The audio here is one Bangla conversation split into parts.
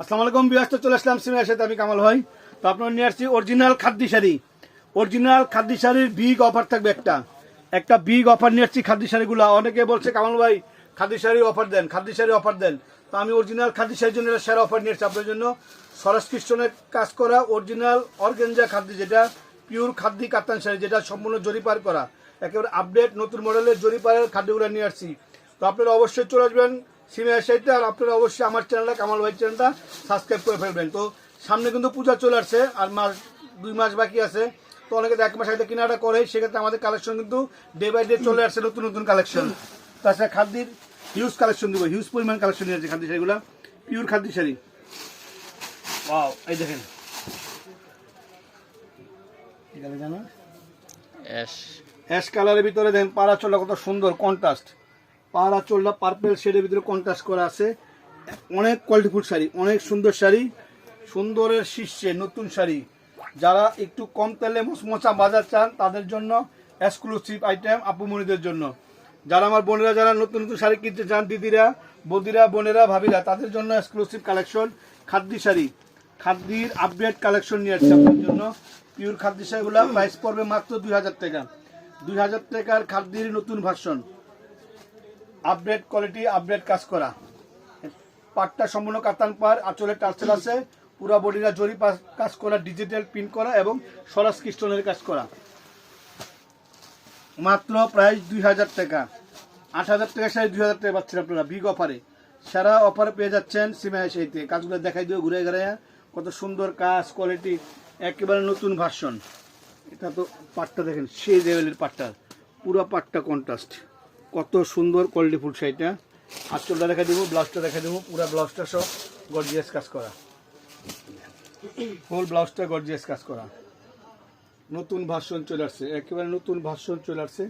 আসসালামু আলাইকুম বিয়াস্ত চলে আসলাম সিমের সাথে, আমি কামাল ভাই। তো আপনার নিয়ে আসছি অরিজিনাল খাদ্য শাড়ি অরিজিনাল খাদ্য শাড়ির বিগ অফার থাকবে একটা। একটা বিগ অফার নিয়ে আসছি খাদ্য শাড়িগুলো অনেকে বলছে, কামাল ভাই, খাদ্য শাড়ি অফার দেন, খাদ্য শাড়ি অফার দেন। তো আমি অরিজিনাল খাদ্য শাড়ির জন্য একটা সেরা অফার নিয়ে এসেছি আপনার জন্য। সরাস খ্রিস্টনের কাজ করা অরিজিনাল অর্গেঞ্জা খাদ্য যেটা পিওর খাদ্য কাতান শাড়ি যেটা সম্পূর্ণ জরিপার করা। একেবারে আপডেট নতুন মডেলের জরিপারের খাদ্যগুলো নিয়ে আসছি। তো আপনারা অবশ্যই চলে আসবেন সিনিয়র সাইডটা আর আপনারা অবশ্যই আমার চ্যানেলটা কামাল ভাই চ্যানেলটা সাবস্ক্রাইব করে ফেলবেন। তো সামনে কিন্তু পূজা চলে আসছে আর মাস দুই মাস বাকি আছে। তো অনেকে এক মাস আগে কেনাটা করে সেক্ষেত্রে আমাদের কালেকশন কিন্তু ডে বাই ডে চলে আসছে নতুন নতুন কালেকশন তাছাড়া খাদ্যের হিউজ কালেকশন দেবো হিউজ পরিমাণ কালেকশন নিয়ে আছে খাদ্য শাড়িগুলো। পিওর খাদ্য শাড়ি। ওয়াও এই দেখেন। অ্যাশ কালারের ভিতরে দেখেন পাড়া চোলটা কত সুন্দর কন্ট্রাস্ট পাড়া চোলটা পার্পেল শেডের ভিতরে কন্ট্রাস্ট করা আছে। অনেক কোয়ালিটিফুল শাড়ি, অনেক সুন্দর শাড়ি, সুন্দরের শীর্ষে নতুন শাড়ি। যারা একটু কম তেলে মচমচা বাজার চান, তাদের জন্য এক্সক্লুসিভ আইটেম আপুমণিদের জন্য। যারা আমার বোনেরা, যারা নতুন নতুন শাড়ি কিনতে চান, দিদিরা, বদিরা, বোনেরা, ভাবিরা, তাদের জন্য এক্সক্লুসিভ কালেকশন খাদ্য শাড়ি। খাদ্যির আপডেট কালেকশন নিয়ে আসছে আপনার জন্য। পিওর খাদ্য শাড়িগুলো প্রাইস পড়বে মাত্র দুই হাজার টাকা। দুই হাজার টাকার খাদ্যের নতুন ভার্সন আপডেট কোয়ালিটি আপডেট কাজ করা। পাটটা সম্পূর্ণ কাতান পার, আঁচলে টার্সেল আছে, পুরা বডিটা জরি কাজ করা ডিজিটাল প্রিন্ট করা এবং সরাস ক্রিস্টনের কাজ করা। মাত্র প্রাইস দুই হাজার টাকা। আট হাজার টাকা সাড়ে দুই হাজার টাকা পাচ্ছেন আপনারা বিগ অফারে সারা অফার পেয়ে যাচ্ছেন সিমাই সেইতে কাজগুলো দেখাই দিও, ঘুরে ঘুরে। কত সুন্দর কাজ কোয়ালিটি একেবারে নতুন ভার্সন এটা তো পাটটা দেখেন, সেই লেভেলের পাটটা। পুরো পাটটা কন্ট্রাস্ট কত সুন্দর কোয়ালিটি ফুল শাড়িটা। আঁচলটা দেখা দেবো ব্লাউজটা দেখা দেবো, পুরো ব্লাউজটা সব গর্জিয়াস কাজ করা। ফুল ব্লাউজটা গর্জিয়াস কাজ করা। নতুন ভার্সন চলে আসছে, একেবারে নতুন ভার্সন চলে আসছে।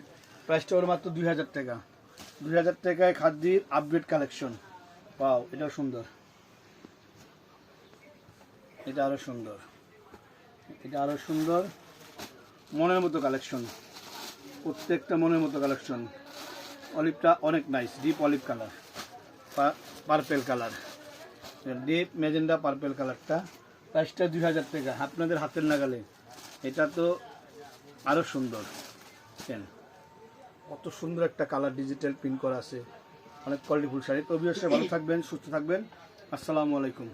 প্রাইসটা ওর মাত্র দুই হাজার টাকা। দুই হাজার টাকায় খাদ্যের আপডেট কালেকশন পাও এটা সুন্দর। এটা আরও সুন্দর। এটা আরও সুন্দর। মনের মতো কালেকশন প্রত্যেকটা মনের মতো কালেকশন অলিভটা অনেক nice deep olive colour purple colour deep magenta purple কালারটা প্রাইসটা দুই হাজার টাকা। আপনাদের হাতের নাগালে। এটা তো আরও সুন্দর। কেন কত সুন্দর একটা কালার ডিজিটাল প্রিন্ট করা আছে। অনেক কোয়ালিটিফুল শাড়ি। তো অবশ্যই ভালো থাকবেন, সুস্থ থাকবেন। আসসালামু আলাইকুম।